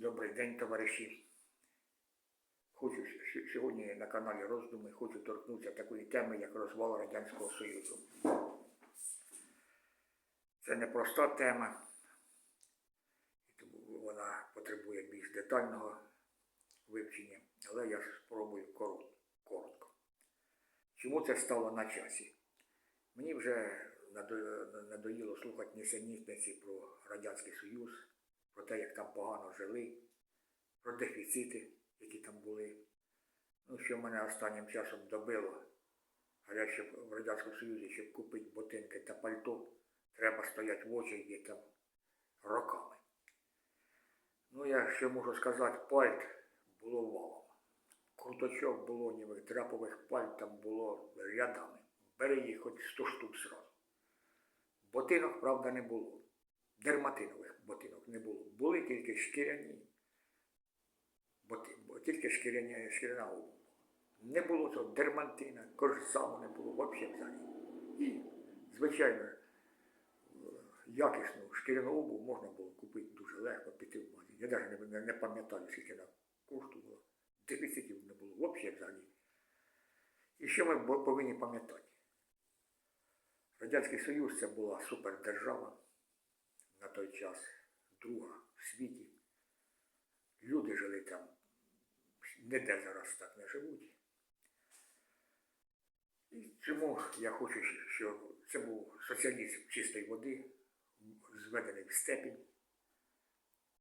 Добрий день, товариші. Хочу сьогодні на каналі Роздуми хочу торкнутися такої теми, як розвал Радянського Союзу. Це непроста тема, тому вона потребує більш детального вивчення, але я спробую коротко. Чому це стало на часі? Мені вже надоїло слухати несенітниці про Радянський Союз, про те, як там погано жили, про дефіцити, які там були. Ну, що мене останнім часом добило, що в Радянському Союзі, щоб купити ботинки та пальто, треба стояти в очереді там роками. Ну, я ще можу сказати, пальт було валом. Круточок болонєвих, драпових пальт там було рядами. Бери їх хоч 100 штук зразу. Ботинок, правда, не було. Дерматинових ботинок не було. Були тільки шкіряні. Тільки шкіряні, шкіряна обув. Не було цього дермантина, корзаму не було взагалі взагалі. І, звичайно, якісну шкіряну обув можна було купити дуже легко, піти в магазин. Я навіть не, не пам'ятаю, скільки вона коштувала. Дефіцитів не було взагалі взагалі. І що ми повинні пам'ятати? Радянський Союз це була супердержава на той час, друга в світі. Люди жили там, ніде зараз так не живуть. І чому я хочу, щоб це був соціалізм чистої води, зведений в степінь.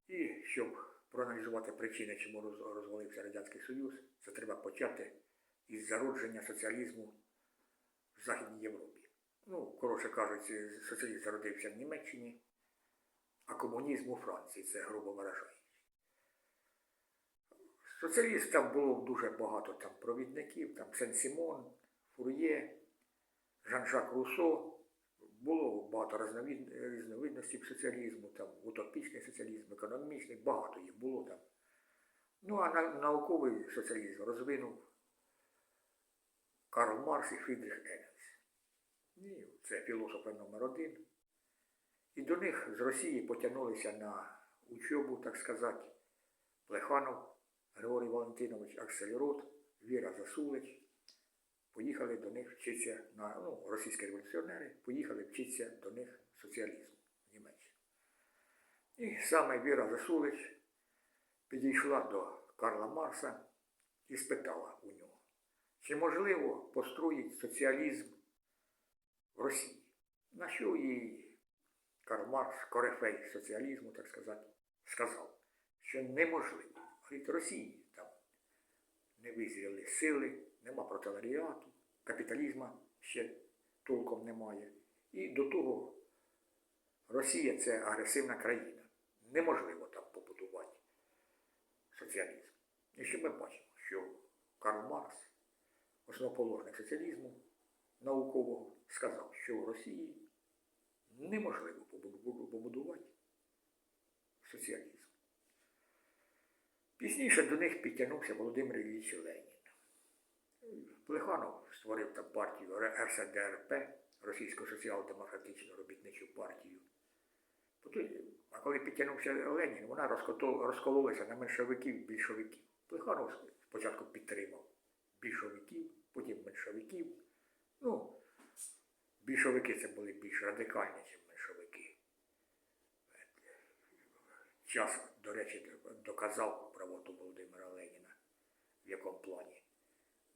І щоб проаналізувати причини, чому розвалився Радянський Союз, це треба почати із зародження соціалізму в Західній Європі. Ну, коротше кажучи, соціалізм зародився в Німеччині, а комунізм у Франції, це грубо виражаючи. Соціалістів було дуже багато там провідників, там Сен-Сімон, Фур'є, Жан-Жак Руссо. Було багато різновид, різновидностей соціалізму, там утопічний соціалізм, економічний, багато їх було там. Ну, а на, науковий соціалізм розвинув Карл Маркс і Фрідріх Енгельс. Це філософи номер один. І до них з Росії потягнулися на учобу, так сказати, Плеханов, Григорій Валентинович Аксельрод, Віра Засулич. Поїхали до них вчитися на ну, російські революціонери, поїхали вчитися до них соціалізму в Німеччині. І саме Віра Засулич підійшла до Карла Марса і спитала у нього, чи можливо построїти соціалізм в Росії? На що їй Карл Маркс, корифей соціалізму, так сказати, сказав, що неможливо. Говорить, Росії там не визріли сили, нема проталаріату, капіталізму ще толком немає. І до того Росія це агресивна країна. Неможливо там побудувати соціалізм. І що ми бачимо, що Карл Маркс, основоположник соціалізму наукового, сказав, що в Росії неможливо побудувати соціалізм. Пізніше до них підтягнувся Володимир Ілліч Ленін. Плеханов створив там партію РСДРП, Російську соціал-демократичну робітничу партію. А коли підтягнувся Ленін, вона розкололася на меншовиків і більшовиків. Плеханов спочатку підтримав більшовиків, потім меншовиків. Ну, більшовики це були більш радикальні, ніж меншовики. Час, до речі, доказав правоту Володимира Леніна, в якому плані.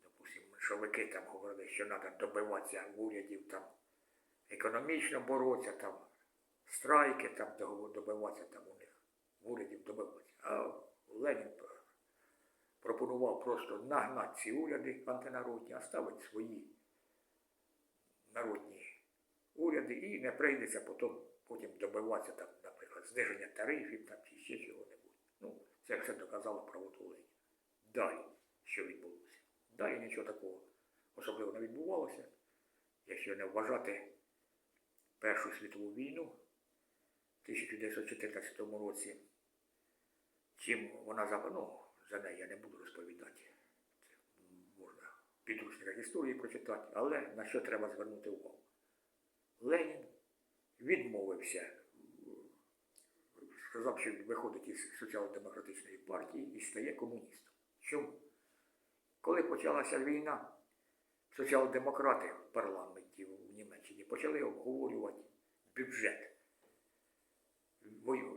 Допустим, меншовики там говорили, що треба добиватися урядів там економічно боротися, там страйки там добиватися там у них, урядів добиватися. А Ленін пропонував просто нагнати ці уряди антинародні, а ставити свої народні уряди і не прийдеться потім, потім добиватися там, наприклад, зниження тарифів там, чи ще чого-небудь. Ну, це все доказало правоту Леніна. Далі, що відбулося? Далі нічого такого особливо не відбувалося, якщо не вважати Першу світову війну в 1914 році. Чим вона за, ну, за неї я не буду розповідати. Це можна в підручниках історії прочитати, але на що треба звернути увагу? Ленін відмовився сказав, що виходить із соціал-демократичної партії і стає комуністом. Чому? Коли почалася війна, соціал-демократи в парламенті в Німеччині почали обговорювати бюджет,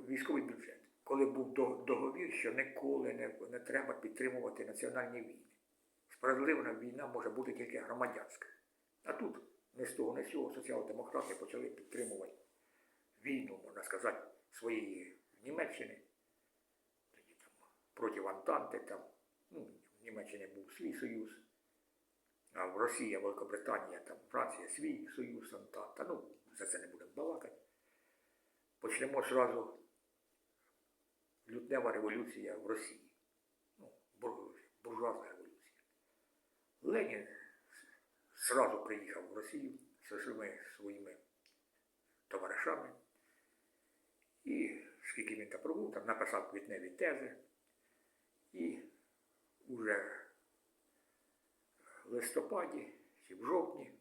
військовий бюджет, коли був договір, що ніколи не, не треба підтримувати національні війни. Справедлива війна може бути тільки громадянська. А тут не з того, не з цього соціал-демократи почали підтримувати війну, можна сказати, своєї Німеччини, тоді там проти Антанти, там, ну, в Німеччині був свій союз, а в Росії, Великобританія, там Франція свій союз Антанта. Ну, за це не будемо балакати. Почнемо одразу лютнева революція в Росії. Ну, буржуазна революція. Ленін зразу приїхав в Росію зі всіми своїми товаришами. І скільки він там пробув, там написав квітневі тези. І уже в листопаді чи в жовтні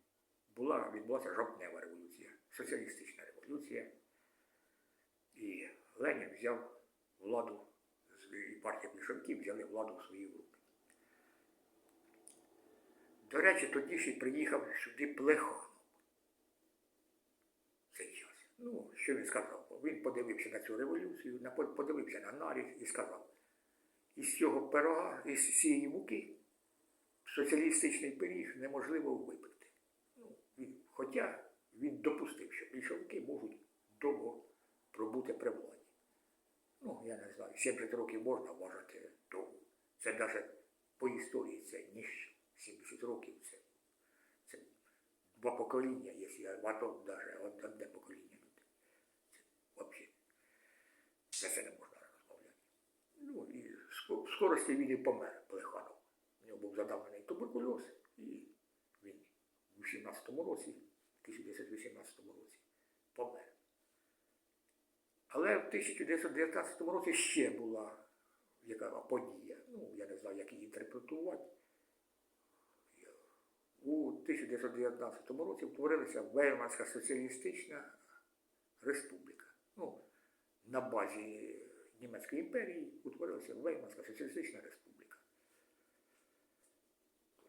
була, відбулася жовтнева революція, соціалістична революція. І Ленін взяв владу, і партія більшовиків взяли владу в свої руки. До речі, тоді ще приїхав сюди час. Ну, що він сказав? Він подивився на цю революцію, подивився на наріг і сказав, із цього пирога, із цієї муки соціалістичний пиріг неможливо випити. Ну, хоча він допустив, що більшовики можуть довго пробути при владі. Ну, я не знаю, 70 років можна вважати довго. Це навіть по історії це ніщо. 70 років це, це два покоління, якщо в АТО навіть одне покоління. Це взагалі. За це не можна розмовляти. Ну і в скорості він і помер Плеханов. У нього був задавлений туберкульоз, і він у 18-му році, 1918 році, помер. Але в 1919 році ще була яка подія. Ну, я не знаю, як її інтерпретувати. У 1919 році утворилася Веймарська соціалістична республіка. Ну, на базі Німецької імперії утворилася Веймарська соціалістична республіка.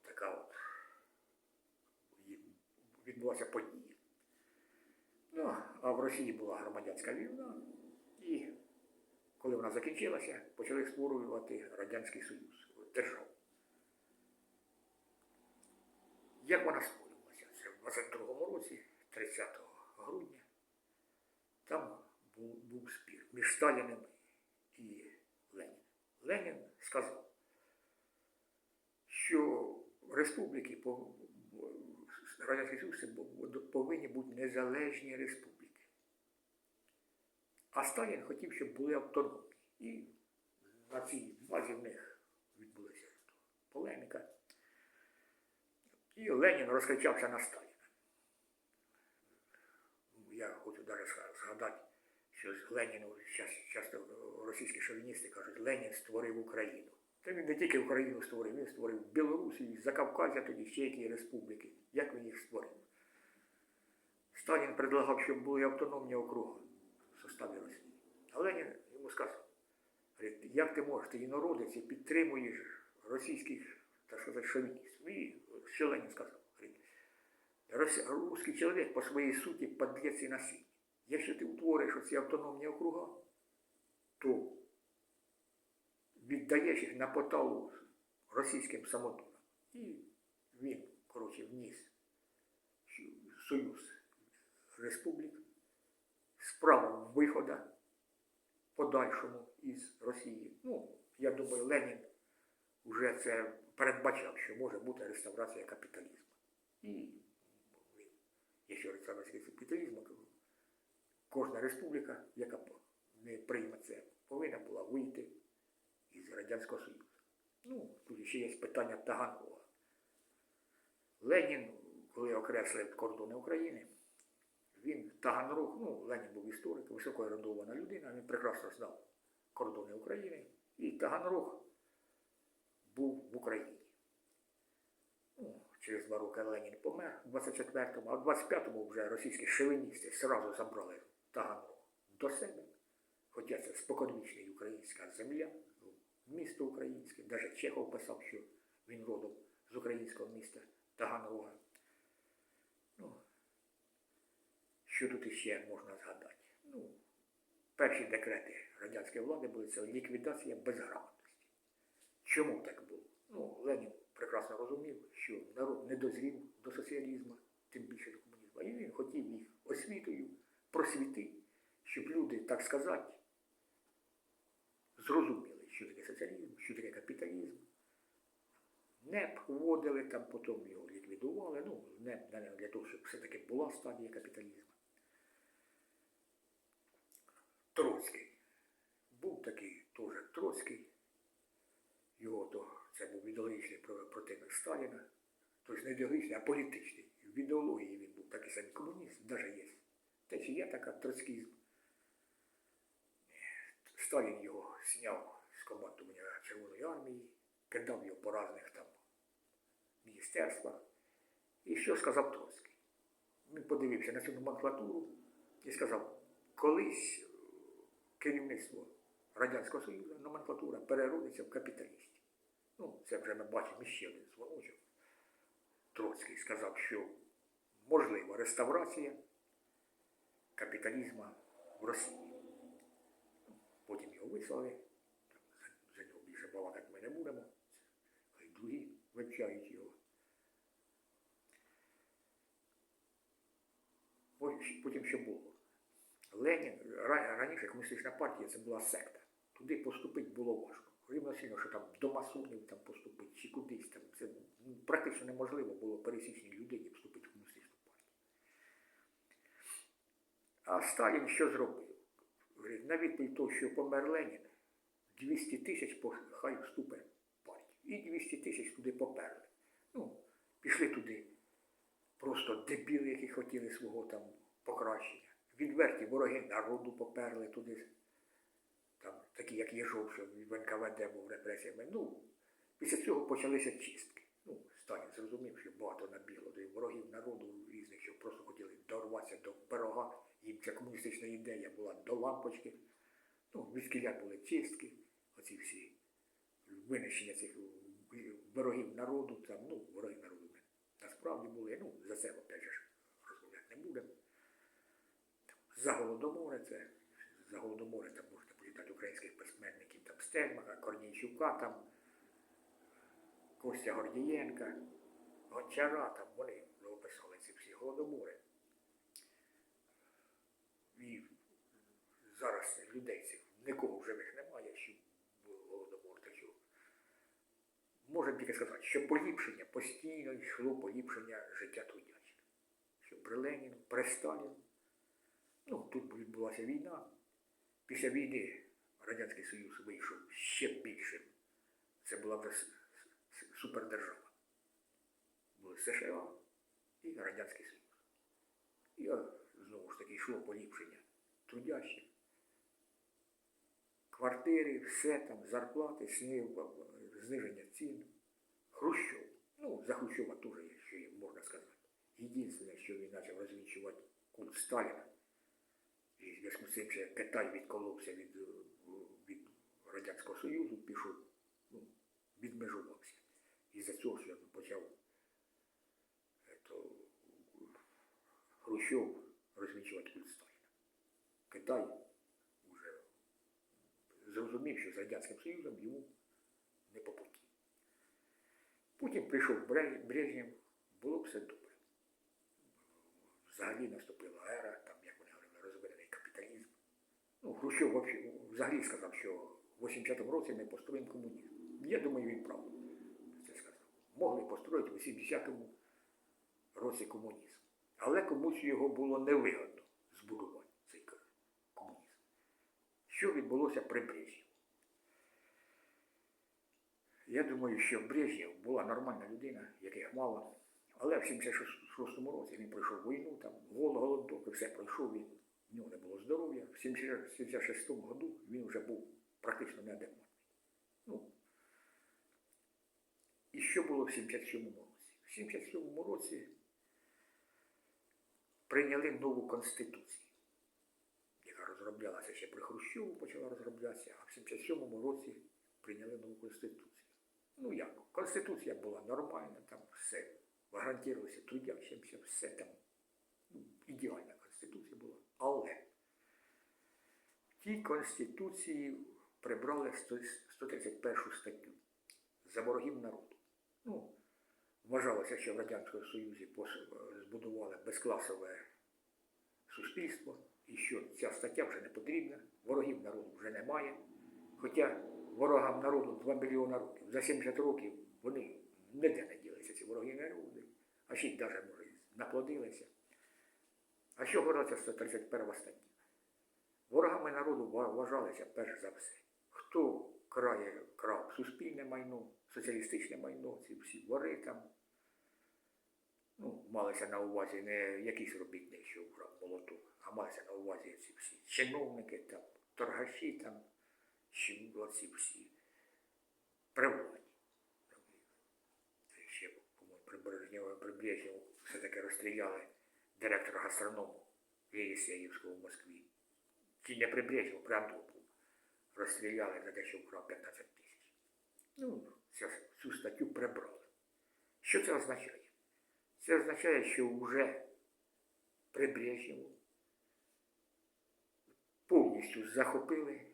Така от відбулася подія. Ну, а в Росії була громадянська війна, і коли вона закінчилася, почали створювати Радянський Союз, державу. Як вона створювалася? Це в 22-му році, 30 грудня, там був, був спір між Сталіним і Леніним. Ленін сказав, що республіки по- Радянський Союз повинні бути незалежні республіки. А Сталін хотів, щоб були автономні. І на цій базі в них відбулася полеміка. І Ленін розкричався на Сталіна. Я хочу навіть згадати, що з Леніну часто російські шовіністи кажуть, Ленін створив Україну. Та він не тільки Україну створив, він створив Білорусію, Закавказя, тоді ще які республіки. Як він їх створив? Сталін предлагав, щоб були автономні округи в составі Росії. А Ленін йому сказав, як ти можеш, ти інородець і підтримуєш російських, так сказати, шовіністів. І що Ленін сказав? Говорить, русский чоловік по своїй суті подлець і насильник. Якщо ти утвориш оці автономні округа, то віддаєш їх на поталу російським самотурам. І він, коротше, вніс Союз Республік з правом виходу подальшому із Росії. Ну, я думаю, Ленін вже це передбачав, що може бути реставрація капіталізму. І якщо реставрація капіталізму, то кожна республіка, яка не прийме це, повинна була вийти із Радянського Союзу. Ну, тут ще є питання Таганрога. Ленін, коли окреслив кордони України, він Таганрог, ну, Ленін був історик, високоерудована людина, він прекрасно знав кордони України. І Таганрог був в Україні. Ну, через два роки Ленін помер в 24-му, а в 25-му вже російські шовіністи одразу забрали Таганрог до себе. хоча це споконвічна українська земля, ну, місто українське, навіть Чехов писав, що він родом з українського міста Таганрога. Ну, що тут іще можна згадати? Ну, перші декрети радянської влади були це ліквідація безграмотності. Чому так було? Ну, Ленін прекрасно розумів, що народ не дозрів до соціалізму, тим більше до комунізму. І він хотів їх освітою просвітити, щоб люди, так сказати, зрозуміли, що таке соціалізм, що таке капіталізм. НЕП вводили, там потім його ліквідували. Ну, НЕП для того, щоб все-таки була стадія капіталізму. Троцький. Був такий теж Троцький. Його то це був ідеологічний противник Сталіна. Тобто не ідеологічний, а політичний. В ідеології він був такий самий комуніст, навіть є. Те, чи є така троцькізм. Сталін його зняв з командування Червоної армії, кидав його по різних там міністерствах. І що сказав Троцький? Він подивився на цю номенклатуру і сказав, колись керівництво Радянського Союзу, номенклатура переродиться в капіталістів. Ну, це вже ми бачимо ще один дзвоночок. Троцький сказав, що можлива реставрація капіталізму в Росії. Потім його вислали, за, нього більше балакати ми не будемо. Хай другі вивчають його. Потім- що було? Ленін, раніше комуністична партія це була секта. Туди поступити було важко. Рівно що там до масонів там поступити чи кудись там. Це практично неможливо було пересічній людині вступити в комуністичну партію. А Сталін що зробив? На відповідь того, що помер Ленін, 200 тисяч хай вступить в партію. І 200 тисяч туди поперли. Ну, пішли туди просто дебіли, які хотіли свого там покращення. Відверті вороги народу поперли туди. Такі, як Єжов, що в НКВД був репресіями. Ну, після цього почалися чистки. Ну, Сталін зрозумів, що багато набігло до ворогів народу різних, що просто хотіли дорватися до пирога. Їм ця комуністична ідея була до лампочки. Ну, від були чистки, оці всі винищення цих ворогів народу, там, ну, вороги народу насправді були, ну, за це опять же розмовляти не будемо. За Голодоморе, це за Голодоморе там можна Стельмаха, Корнійчука, там Костя Гордієнка, Гончара, там вони описали ці всі голодомори. І зараз людей цих нікого в живих немає, що голодомор та чого. Можемо тільки сказати, що поліпшення постійно йшло поліпшення життя трудячих. Що при Леніну, при Сталіну, ну тут відбулася війна. Після війни Радянський Союз вийшов ще більшим. Це була супердержава. Були США і Радянський Союз. Е, знову ж таки йшло поліпшення трудящих. Квартири, все там, зарплати, снив, зниження цін. Хрущов. Ну, за Хрущова теж є, що можна сказати. Єдине, що він почав розвінчувати культ Сталіна. І зв'язку з цим, що Китай відколовся від, е, від Радянського Союзу, пішов, ну, відмежувався. І за цього що почав то, Хрущов розвінчувати культ Китай вже зрозумів, що з Радянським Союзом йому не по путі. Потім прийшов Бре- Брежнєв, було все добре. Взагалі наступила ера, там, як вони говорили, розвинений капіталізм. Ну, Хрущов вообще- взагалі сказав, що в 80-му році ми построїмо комунізм. Я думаю, він прав. Це сказав. Могли построїти в 80-му році комунізм. Але комусь його було невигодно збудувати цей комунізм. Що відбулося при Брежнєві? Я думаю, що Брежнєв була нормальна людина, яких мало. Але в 76-му році він пройшов війну, там голод, голодок, і все пройшов він. В нього не було здоров'я. В 76-му году він вже був практично неадекватний. Ну, і що було в 77-му році? В 77-му році прийняли нову конституцію, яка розроблялася ще при Хрущову, почала розроблятися, а в 77-му році прийняли нову конституцію. Ну як, конституція була нормальна, там все гарантувалося трудящимся, все там ну, ідеальна конституція була. Але в тій конституції прибрали 131 статтю за ворогів народу. Ну, вважалося, що в Радянському Союзі збудували безкласове суспільство, і що ця стаття вже не потрібна, ворогів народу вже немає. Хоча ворогам народу 2 мільйони років, за 70 років вони ніде не ділися, ці вороги народу, а ще й навіть може наплодилися. А що говориться 131 стаття? Ворогами народу вважалися перш за все. Хто крає крав суспільне майно, соціалістичне майно, ці всі вори там. Ну, малися на увазі не якийсь робітник, що вкрав молоток, а малися на увазі ці всі чиновники, там, торгаші там, що оці всі приватні. Ще, по-моєму, при Брежнєву, при все-таки розстріляли директора гастроному Єлісеївського в Москві. Чи не при Брежнєву. Розстріляли за те, що вкрав 15 тисяч. Ну, цю, цю статтю прибрали. Що це означає? Це означає, що вже при повністю захопили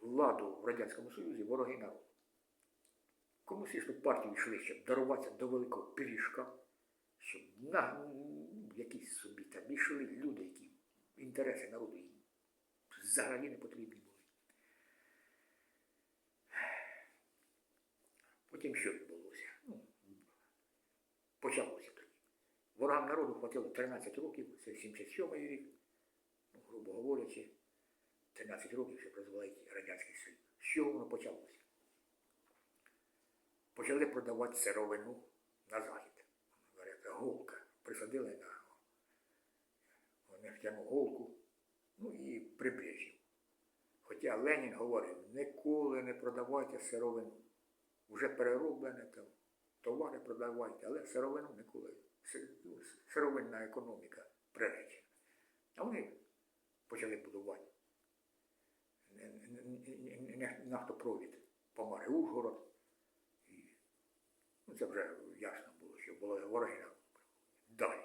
владу в Радянському Союзі вороги народу. Комуністичну партію йшли, щоб даруватися до великого пиріжка, щоб на ну, якісь собі там йшли люди, які інтереси народу взагалі не потрібні були. Потім що відбулося? Ну, почалося тоді. Ворогам народу хватило 13 років, це 77-й рік, ну, грубо говорячи, 13 років, щоб розвалити Радянський Союз. З чого воно почалося? Почали продавати сировину на захід. Голка. Присадили на нефтяну голку, ну і прибрежів. Хоча Ленін говорив, ніколи не продавайте сировину. Вже перероблене там, товари продавайте, але сировину ніколи. Ну, Сировинна економіка приречена. А вони почали будувати нафтопровід Помари Ужгород. І, ну, це вже ясно було, що були ворогина. Далі.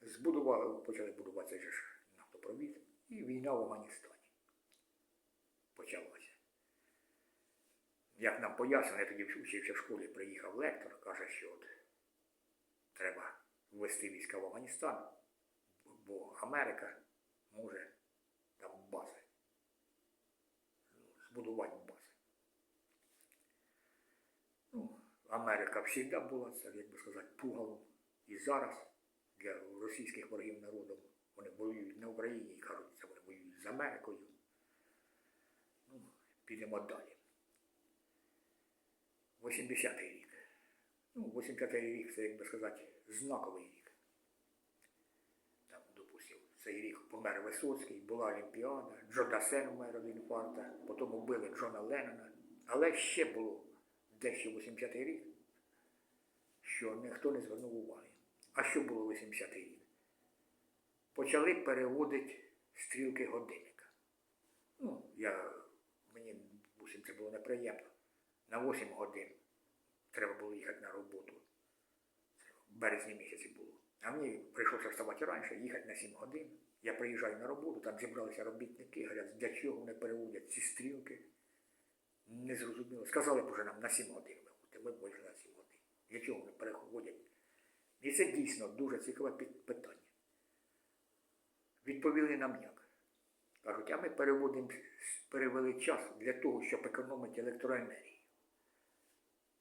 Збудували, почали будувати цей же нафтопровід і війна в Афганістані почалася. Як нам пояснили, я тоді вчився в школі, приїхав лектор, каже, що от треба ввести війська в Афганістан, бо Америка може там бази, ну, збудувати бази. Ну, Америка завжди була, це, як би сказати, пугалом. І зараз для російських ворогів народу вони воюють на Україні і кажуть, це вони воюють з Америкою. Підемо далі. 80-й рік. Ну, 80-й рік це, як би сказати, знаковий рік. Там, допустим, цей рік помер Висоцький, була Олімпіада, Джо Дасен умер від інфаркта, потім убили Джона Леннона. Але ще було дещо 80-й рік, що ніхто не звернув уваги. А що було 80-й рік? Почали переводити стрілки годинника. Ну, я, мені бусім це було неприємно. На 8 годин треба було їхати на роботу. В березні місяці було. А мені прийшлося вставати раніше, їхати на 7 годин. Я приїжджаю на роботу, там зібралися робітники, говорять, для чого вони переводять ці стрілки. Не зрозуміло. Сказали б уже нам на 7 годин виходити. Ми б вийшли на 7 годин. Для чого вони переходять? І це дійсно дуже цікаве питання. Відповіли нам як? Кажуть, а ми переводимо, перевели час для того, щоб економити електроенергію.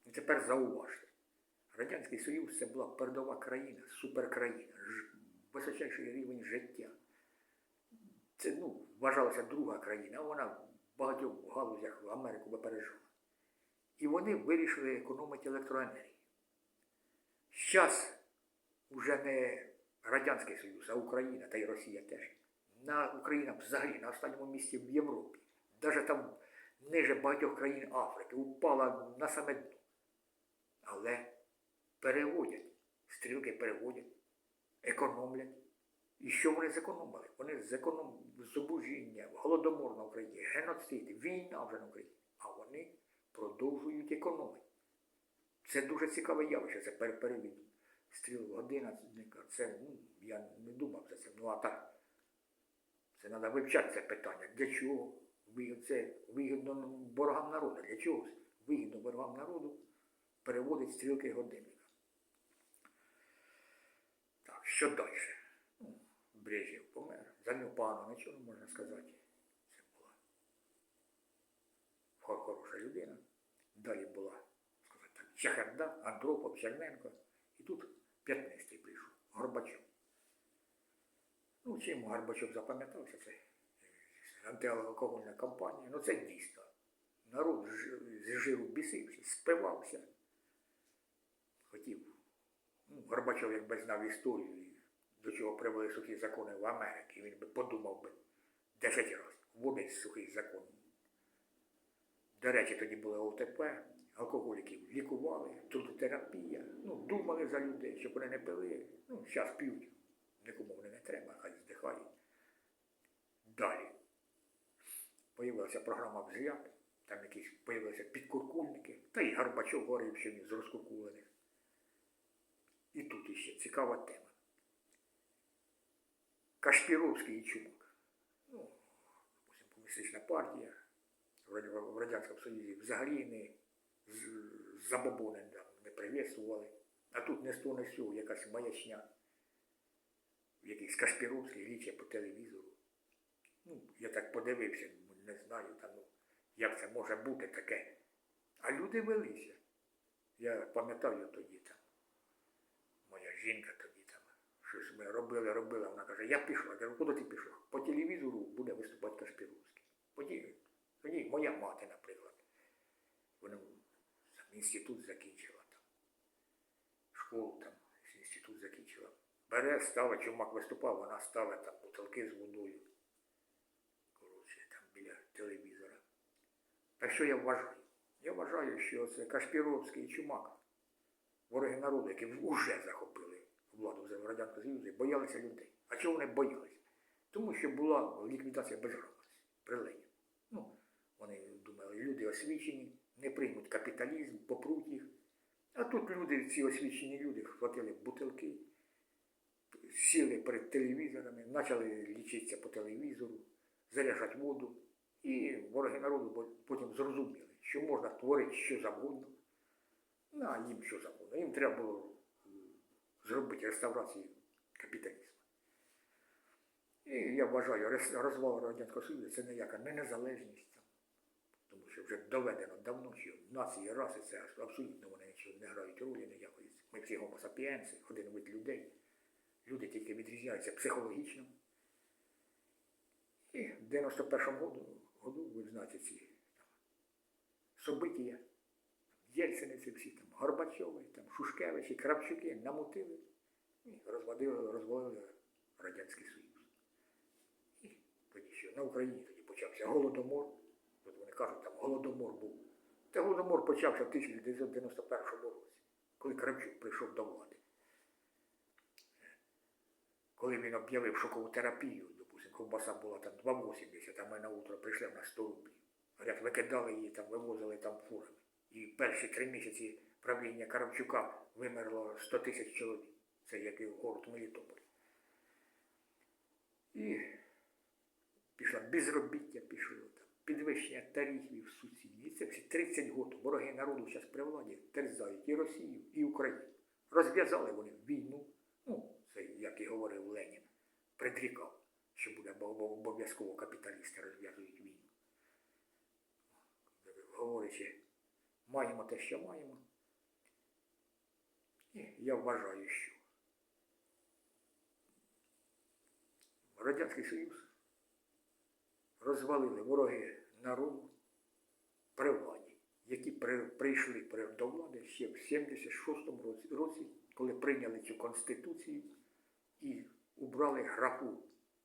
І тепер зауважте. Радянський Союз це була передова країна, суперкраїна, височайший рівень життя. Це ну, вважалася друга країна, а вона в багатьох галузях в Америку випереджала. І вони вирішили економити електроенергію. Зараз вже не Радянський Союз, а Україна та й Росія теж. На Україна взагалі на останньому місці в Європі. Навіть там ниже багатьох країн Африки упала на саме дно. Але переводять, стрілки переводять, економлять. І що вони зекономили? Вони зекономили зубожіння, голодомор на Україні, геноцид, війна вже на Україні. А вони продовжують економити. Це дуже цікаве явище, це пер- перевід стріл годинника. Це, ну, я не думав за це. Ну а так, це треба вивчати це питання. Для чого? Це вигідно ворогам народу. Для чого вигідно ворогам народу переводить стрілки годинника. Так, що далі? Ну, Брежнєв помер. За нього погано нічого можна сказати. Це була хороша людина. Далі була, сказати так, Чахарда, Андропов, Черненко. І тут п'ятнистий прийшов, Горбачов. Ну, чим Горбачов запам'ятався, це е, антиалкогольна кампанія. Ну це дійсно. Народ ж- з жиру бісився, спивався. Хотів. Ну, Горбачов, якби знав історію, до чого привели сухі закони в Америці, він би подумав би 10 разів, вводить сухий закон. До речі, тоді були ОТП, алкоголіків лікували, трудотерапія, ну, думали за людей, щоб вони не пили. Ну, зараз п'ють, нікому вони не треба, хай здихають. Далі. Появилася програма «Взгляд», там якісь появилися підкуркульники, та й Горбачов говорив, що він з розкуркулених. І тут іще цікава тема. Кашпіровський і Чумак. Ну, комуністична партія в Радянському Союзі взагалі не з- забобонен не привітствували. А тут не того, не з цього, якась маячня. Якийсь Кашпіровський ліче по телевізору. Ну, я так подивився, не знаю, там, ну, як це може бути таке. А люди велися. Я пам'ятаю тоді там. Моя жінка тоді там. Щось ми робили, робили. Вона каже, я пішла. Я кажу, куди ти пішла? По телевізору буде виступати Кашпіровський. Тоді, моя мати, наприклад. Вона інститут закінчила там. Школу там, інститут закінчила. Бере, ставить, чумак виступав, вона ставить там бутилки з водою. Коротше, там біля телевізора. Так що я вважаю? Я вважаю, що це Кашпіровський Чумак, вороги народу, які вже захопили владу в Радянському Союзі, боялися людей. А чого вони боялися? Тому що була ліквідація безграмотності при Лені. Ну, вони думали, люди освічені, не приймуть капіталізм, попруть їх. А тут люди, ці освічені люди, хватили бутилки, сіли перед телевізорами, почали лічитися по телевізору, заряджати воду. І вороги народу потім зрозуміли, що можна творити що завгодно. Ну, а їм що завгодно. Їм треба було зробити реставрацію капіталізму. І я вважаю, розвал Радянського Союзу це ніяка не незалежність. Тому що вже доведено давно, що нації, раси це абсолютно вони нічого не грають ролі ніякої. Ми всі гомосапіенси, один вид людей. Люди психологічно. І в 91-му году, году, ви знаєте, ці события, Єльцини ці всі, там, Горбачови, там, Шушкевичі, Кравчуки намутили і розвалили, розвалили Радянський Союз. І тоді що на Україні тоді почався голодомор. От вони кажуть, там голодомор був. Та голодомор почався в 1991 році, коли Кравчук прийшов до влади коли він об'явив шокову терапію, допустим, ковбаса була там 2,80, а ми на утро прийшли на 100 рублів. Говорять, викидали її там, вивозили там фурами. І перші три місяці правління Карамчука вимерло 100 тисяч чоловік. Це як і город Мелітополь. І пішла безробіття, пішло там, підвищення тарифів суцільні. І це всі 30 років вороги народу зараз при владі терзають і Росію, і Україну. Розв'язали вони війну. Ну, як і говорив Ленін, предрікав, що буде бо- бо- обов'язково капіталісти розв'язують війну. Говорячи, маємо те, що маємо. І я вважаю, що Радянський Союз розвалили вороги народу при владі, які при, прийшли при, до влади ще в 76-му році, році, коли прийняли цю конституцію і убрали графу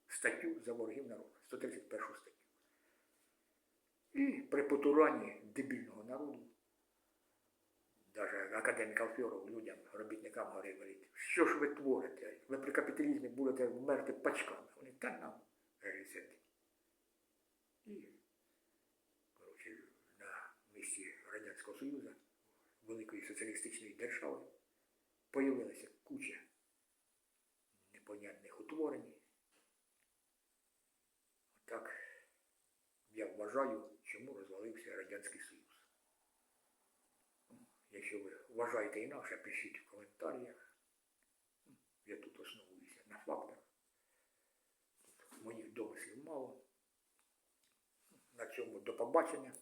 статтю за ворогів народу, 131 статтю. І при потуранні дебільного народу Даже академік Алфьоров людям, робітникам говорить, що ж ви творите? Ви при капіталізмі будете вмерти пачками. Вони та нам рецепт. І, коротше, на місці Радянського Союзу, великої соціалістичної держави, появилася куча непонятних утворень. Так, я вважаю, чому розвалився Радянський Союз. Якщо ви вважаєте інакше, пишіть в коментарях. Я тут основуюся на фактах. Моїх домислів мало. На цьому до побачення.